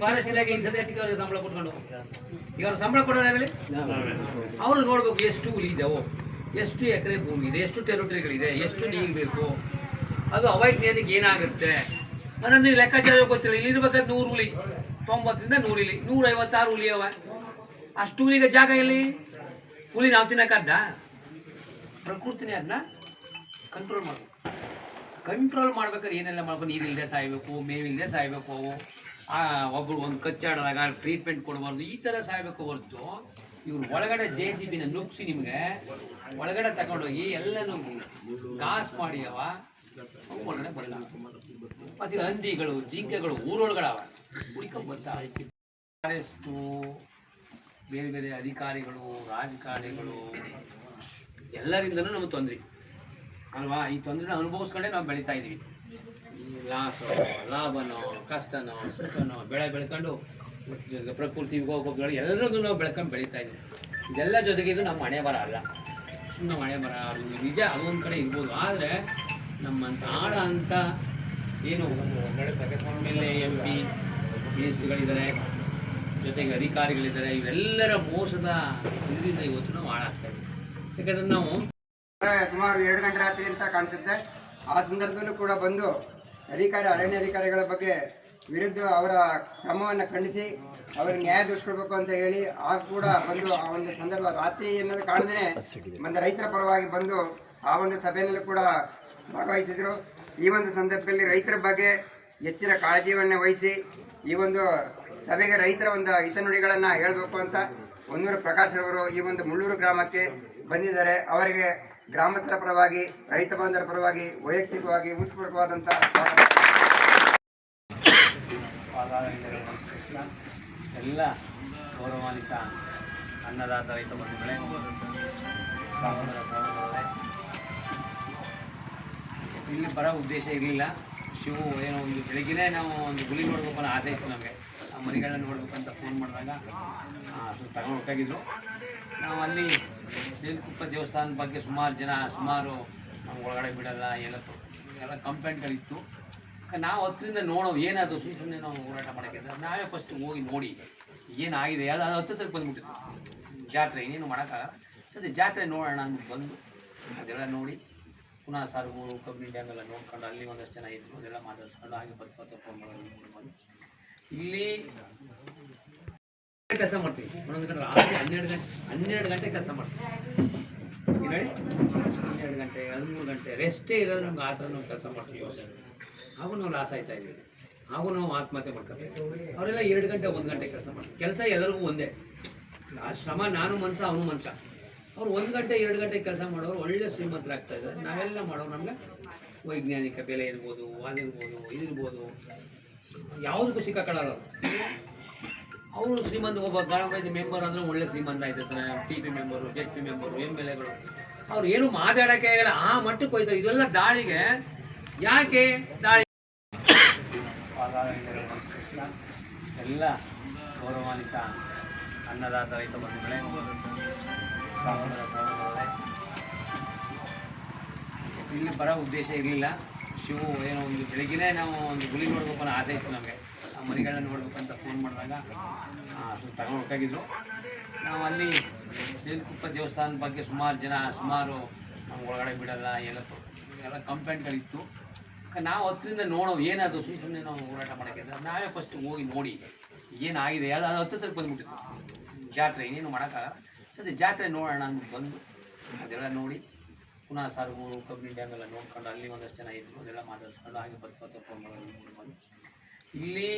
ಇಲಾಖೆ ಈ ಸತಿ ಅಧಿಕಾರಿಗೆ ಸಂಬಳ ಕೊಟ್ಕೊಂಡು ಈಗ ಅವ್ರು ಸಂಬಳ ಕೊಡೋರು ಹೇಳಿ? ಅವರು ನೋಡ್ಬೇಕು ಎಷ್ಟು ಹುಲಿ ಇದಾವೋ, ಎಷ್ಟು ಎಕರೆ ಭೂಮಿ ಇದೆ, ಎಷ್ಟು ಟೆರಿಟರಿಗಳಿದೆ, ಎಷ್ಟು ನೀರು ಬೇಕು, ಅದು ಅವೈಜ್ಞಾನಿಕ ಏನಾಗುತ್ತೆ? ಅನ್ನೋದು ಲೆಕ್ಕಾಚಾರ ಗೊತ್ತಿಲ್ಲ. ಇಲ್ಲಿ ಇರ್ಬೇಕಾದ್ರೆ ನೂರು ಹುಲಿ, ತೊಂಬತ್ತರಿಂದ ನೂರು ನೂರ ಐವತ್ತಾರು ಹುಲಿ ಅವ. ಅಷ್ಟು ಹುಲಿಗ ಜಾಗ ಇಲ್ಲಿ ಹುಲಿ ನಾವು ತಿನ್ನಕ್ಕದ್ದ ಪ್ರಕೃತಿನೇ ಅದನ್ನ ಕಂಟ್ರೋಲ್ ಮಾಡಬೇಕು. ಕಂಟ್ರೋಲ್ ಮಾಡ್ಬೇಕಾದ್ರೆ ಏನೆಲ್ಲ ಮಾಡ್ಬೇಕು? ನೀರಿಲ್ಲದೆ ಸಾಯಬೇಕು, ಮೇವಿಲ್ಲದೆ ಸಾಯಬೇಕು ಅವು. ಆ, ಒಬ್ರು ಒಂದು ಕಚ್ಚಾಡಿದಾಗ ಟ್ರೀಟ್ಮೆಂಟ್ ಕೊಡಬಾರ್ದು ಈ ಥರ ಸಾಯಬೇಕು ಹೊರತು ಇವ್ರು ಒಳಗಡೆ ಜೆ ಸಿ ಬಿನ ನುಗ್ಸಿ ನಿಮಗೆ ಒಳಗಡೆ ತಗೊಂಡೋಗಿ ಎಲ್ಲನೂ ಕಾಸು ಮಾಡಿಯವ ಒಳಗಡೆ ಬರಲ್ಲ ಮತ್ತು ಹಂದಿಗಳು ಜಿಂಕೆಗಳು ಊರೊಳಗಡವ. ಫಾರೆಸ್ಟು ಬೇರೆ ಬೇರೆ ಅಧಿಕಾರಿಗಳು ರಾಜಕಾರಣಿಗಳು ಎಲ್ಲರಿಂದನೂ ನಮಗೆ ತೊಂದರೆ. ಅಲ್ವಾ? ಈ ತೊಂದರೆನ ಅನುಭವಿಸ್ಕೊಂಡೇ ನಾವು ಬೆಳೀತಾ ಇದ್ದೀವಿ ಲಾಸು, ಲಾಭನೋ, ಕಷ್ಟನೋ, ಸುಖನೋ, ಬೆಳೆ ಬೆಳ್ಕೊಂಡು ಪ್ರಕೃತಿ ವಿಕೋಪಗಳು ಎಲ್ಲರಿಗೂ ನಾವು ಬೆಳ್ಕೊಂಡು ಬೆಳೀತಾ ಇದ್ದೀವಿ. ಇದೆಲ್ಲ ಜೊತೆಗೆ ಇದು ನಮ್ಮ ಹಣೆ ಬರ ಅಲ್ಲ. ಸುಮ್ಮನೆ ಹಣೆ ಬರ ಅದು ನಿಜ ಅದೊಂದು ಕಡೆ ಇರ್ಬೋದು. ಆದರೆ ನಮ್ಮಂತ ಆಡ ಅಂತ ಏನು ಎಲ್ ಎ ಎಂ ಪಿ ಮಿನಿಸ್ಟ್ರಿಗಳಿದ್ದಾರೆ ಜೊತೆಗೆ ಅಧಿಕಾರಿಗಳಿದ್ದಾರೆ, ಇವೆಲ್ಲರ ಮೋಸದ ಇದರಿಂದ ಇವತ್ತು ನಾವು ಹಾಳಾಗ್ತಾ ಇದ್ದೀವಿ. ಯಾಕಂದ್ರೆ ನಾವು ಸುಮಾರು ಎರಡು ಗಂಟೆ ರಾತ್ರಿ ಅಂತ ಕಾಣಿಸುತ್ತೆ ಆ ಸಂದರ್ಭದಲ್ಲೂ ಕೂಡ ಬಂದು ಅಧಿಕಾರಿ ಅರಣ್ಯ ಅಧಿಕಾರಿಗಳ ಬಗ್ಗೆ ವಿರುದ್ಧ ಅವರ ಕ್ರಮವನ್ನು ಖಂಡಿಸಿ ಅವ್ರಿಗೆ ನ್ಯಾಯ ದೊರಕಿಸ್ಕೊಡ್ಬೇಕು ಅಂತ ಹೇಳಿ ಆಗ ಕೂಡ ಬಂದು ಆ ಒಂದು ಸಂದರ್ಭ ರಾತ್ರಿ ಅನ್ನೋದು ಕಾಣದೇ ಒಂದು ರೈತರ ಪರವಾಗಿ ಬಂದು ಆ ಒಂದು ಸಭೆಯಲ್ಲೂ ಕೂಡ ಭಾಗವಹಿಸಿದ್ರು. ಈ ಒಂದು ಸಂದರ್ಭದಲ್ಲಿ ರೈತರ ಬಗ್ಗೆ ಹೆಚ್ಚಿನ ಕಾಳಜಿಯನ್ನು ವಹಿಸಿ ಈ ಒಂದು ಸಭೆಗೆ ರೈತರ ಒಂದು ಹಿತನುಡಿಗಳನ್ನು ಹೇಳಬೇಕು ಅಂತ. ಒಂದೂರು ಪ್ರಕಾಶ್ ಅವರು ಈ ಒಂದು ಮುಳ್ಳೂರು ಗ್ರಾಮಕ್ಕೆ ಬಂದಿದ್ದಾರೆ. ಅವರಿಗೆ ಗ್ರಾಮಸ್ಥರ ಪರವಾಗಿ, ರೈತ ಬಾಂಧವರ ಪರವಾಗಿ, ವೈಯಕ್ತಿಕವಾಗಿ ಉತ್ಪೂರ್ವಕವಾದಂಥ ಪಾದಾರವಿಂದಗಳು ಎಲ್ಲ ಗೌರವಾನ್ವಿತ ಅನ್ನದಾತ ರೈತ ಬಂಧುಗಳೇ, ಸಹೋದರ ಸಹೋದರರೇ. ಇಲ್ಲಿ ಬರೋ ಉದ್ದೇಶ ಇರಲಿಲ್ಲ. ಶಿವು ಏನೋ ಒಂದು ಬೆಳಗ್ಗೆನೇ ನಾವು ಒಂದು ಗುಳಿ ನೋಡ್ಬೇಕು ಅನ್ನೋ ಆಸೆ ಇತ್ತು ನಮಗೆ. ಆ ಮನೆಗಳನ್ನ ನೋಡ್ಬೇಕಂತ ಫೋನ್ ಮಾಡಿದಾಗ ತಗೊಂಡು ನಾವು ಅಲ್ಲಿ ಜೇನುಕುಪ್ಪ ದೇವಸ್ಥಾನದ ಬಗ್ಗೆ ಸುಮಾರು ಜನ, ಸುಮಾರು ನಮ್ಗೆ ಒಳಗಡೆ ಬಿಡಲ್ಲ, ಎಲ್ಲ ಎಲ್ಲ ಕಂಪ್ಲೇಂಟ್ಗಳಿತ್ತು. ನಾವು ಹತ್ತರಿಂದ ನೋಡೋ ಏನದು ಸುಮ್ಮನೆ ಸುಮ್ಮನೆ ನಾವು ಹೋರಾಟ ಮಾಡೋಕ್ಕಿಂತ ನಾವೇ ಫಸ್ಟ್ ಹೋಗಿ ನೋಡಿ, ಏನಾಗಿದೆ, ಅದು ಹತ್ತತ್ರಕ್ಕೆ ಬಂದ್ಬಿಟ್ಟಿತ್ತು. ಜಾತ್ರೆ ಏನೇನು ಮಾಡೋಕ್ಕಾಗಲ್ಲ. ಸದ್ಯ ಜಾತ್ರೆ ನೋಡೋಣ ಅಂತ ಬಂದು, ಅದೆಲ್ಲ ನೋಡಿ, ಪುನಃ ಸಾರು ಕಬ್ಬಿನ ಡ್ಯಾಮ್ ಎಲ್ಲ ನೋಡ್ಕೊಂಡು ಅಲ್ಲಿ ಒಂದಷ್ಟು ಜನ ಇದ್ರು, ಅದೆಲ್ಲ ಮಾತಾಡ್ಸ್ಕೊಂಡು ಹಾಗೆ ಬತ್ತು ಫೋನ್ ಮಾಡೋದು ಇಲ್ಲಿ ಕೆಲಸ ಮಾಡ್ತೀವಿ. ಒಂದೊಂದು ಗಂಟೆ ರಾತ್ರಿ ಹನ್ನೆರಡು ಗಂಟೆ ಹನ್ನೆರಡು ಗಂಟೆ ಕೆಲಸ ಮಾಡ್ತೀವಿ. ಹನ್ನೆರಡು ಗಂಟೆ, ಹದಿಮೂರು ಗಂಟೆ ರೆಸ್ಟೇ ಇರೋದು ನಮ್ಗೆ ಆ ಥರ ನಾವು ಕೆಲಸ ಮಾಡ್ತೀವಿ ಹಾಗೂ ನಾವು ಲಾಸ್ ಆಯ್ತಾ ಇದ್ದೀವಿ ಹಾಗೂ ನಾವು ಆತ್ಮಹತ್ಯೆ ಮಾಡ್ಕೊತೀವಿ. ಅವರೆಲ್ಲ ಎರಡು ಗಂಟೆ, ಒಂದು ಗಂಟೆ ಕೆಲಸ ಮಾಡ್ತೀವಿ ಕೆಲಸ ಎಲ್ಲರಿಗೂ ಒಂದೇ. ಆ ಶ್ರಮ ನಾನು ಮನುಷ್ಯ ಅವನು ಮನುಷ್ಯ ಅವ್ರು ಒಂದು ಗಂಟೆ, ಎರಡು ಗಂಟೆ ಕೆಲಸ ಮಾಡೋರು ಒಳ್ಳೆ ಶ್ರೀಮಂತರಾಗ್ತಾ ಇದ್ದಾರೆ. ನಾವೆಲ್ಲ ಮಾಡೋರು ನಮಗೆ ವೈಜ್ಞಾನಿಕ ಬೆಲೆ ಇರ್ಬೋದು ಅದಿರ್ಬೋದು ಇದಿರ್ಬೋದು ಯಾವುದಕ್ಕೂ ಸಿಕ್ಕಾಕೊಳ್ಳಲ್ಲ ಅವರು ಶ್ರೀಮಂತ, ಒಬ್ಬ ಗ್ರಾಮ ಮೆಂಬರ್ ಅಂದ್ರೆ ಒಳ್ಳೆ ಶ್ರೀಮಂತ ಆಯ್ತಿರ್ತಾನೆ T P member Z P member M L ಎಗಳು ಅವ್ರು ಏನು ಮಾತಾಡೋಕ್ಕೆ ಆಗಲ್ಲ, ಆ ಮಟ್ಟಕ್ಕೆ ಹೋಯ್ತಾರೆ. ಇದೆಲ್ಲ ದಾಳಿಗೆ ಯಾಕೆ ದಾಳಿ? ಎಲ್ಲ ಗೌರವಾನ್ವಿತ ಅನ್ನದಾತ ರೈತ ಬಂಧುಗಳೇ ಸಹೋದರ ಸಹೋದರರೇ ಇಲ್ಲಿ ಬರೋ ಉದ್ದೇಶ ಇರಲಿಲ್ಲ. ಶಿವು ಏನೋ ಒಂದು ಬೆಳಿಗ್ಗೆನೇ ನಾವು ಒಂದು ಗುಳಿ ನೋಡ್ಬೇಕು ಅನ್ನೋ ಆಸೆ ಇತ್ತು ನಮಗೆ. ಆ ಮರಿಗಳನ್ನ ನೋಡ್ಬೇಕಂತ ಫೋನ್ ಮಾಡಿದಾಗ ತಗೊಂಡೋಗಿದ್ರು ನಾವು ಅಲ್ಲಿ ದೇವಕುಪ್ಪ ದೇವಸ್ಥಾನದ ಬಗ್ಗೆ ಸುಮಾರು ಜನ, ಸುಮಾರು ನಮ್ಗೆ ಒಳಗಡೆ ಬಿಡೋಲ್ಲ, ಎಲ್ಲ ಎಲ್ಲ ಕಂಪ್ಲೇಂಟ್ಗಳಿತ್ತು ನಾವು ಹತ್ತರಿಂದ ನೋಡೋ ಏನದು ಸುಮ್ಮನೆ ಸುಮ್ಮನೆ ನಾವು ಹೋರಾಟ ಮಾಡೋಕ್ಕೆ ನಾವೇ ಫಸ್ಟ್ ಹೋಗಿ ನೋಡಿ, ಏನಾಗಿದೆ? ಅದು ಅದು ಹತ್ತಿರ ಬಂದ್ಬಿಟ್ಟಿತ್ತು. ಜಾತ್ರೆ ಏನೇನು ಮಾಡೋಕ್ಕಾಗಲ್ಲ. ಸದ್ಯ ಜಾತ್ರೆ ನೋಡೋಣ ಅಂತ ಬಂದು, ಅದೆಲ್ಲ ನೋಡಿ ಪುನಃ ಸರ್ಗೂರು ಕಬ್ಬಿನ ಡ್ಯಾಮ್ ಎಲ್ಲ ನೋಡ್ಕೊಂಡು ಅಲ್ಲಿ ಒಂದಷ್ಟು ಜನ ಇದ್ರು, ಅದೆಲ್ಲ ಮಾತಾಡ್ಸ್ಕೊಂಡು ಹಾಗೆ ಮಾಡೋದು. ಇಲ್ಲಿ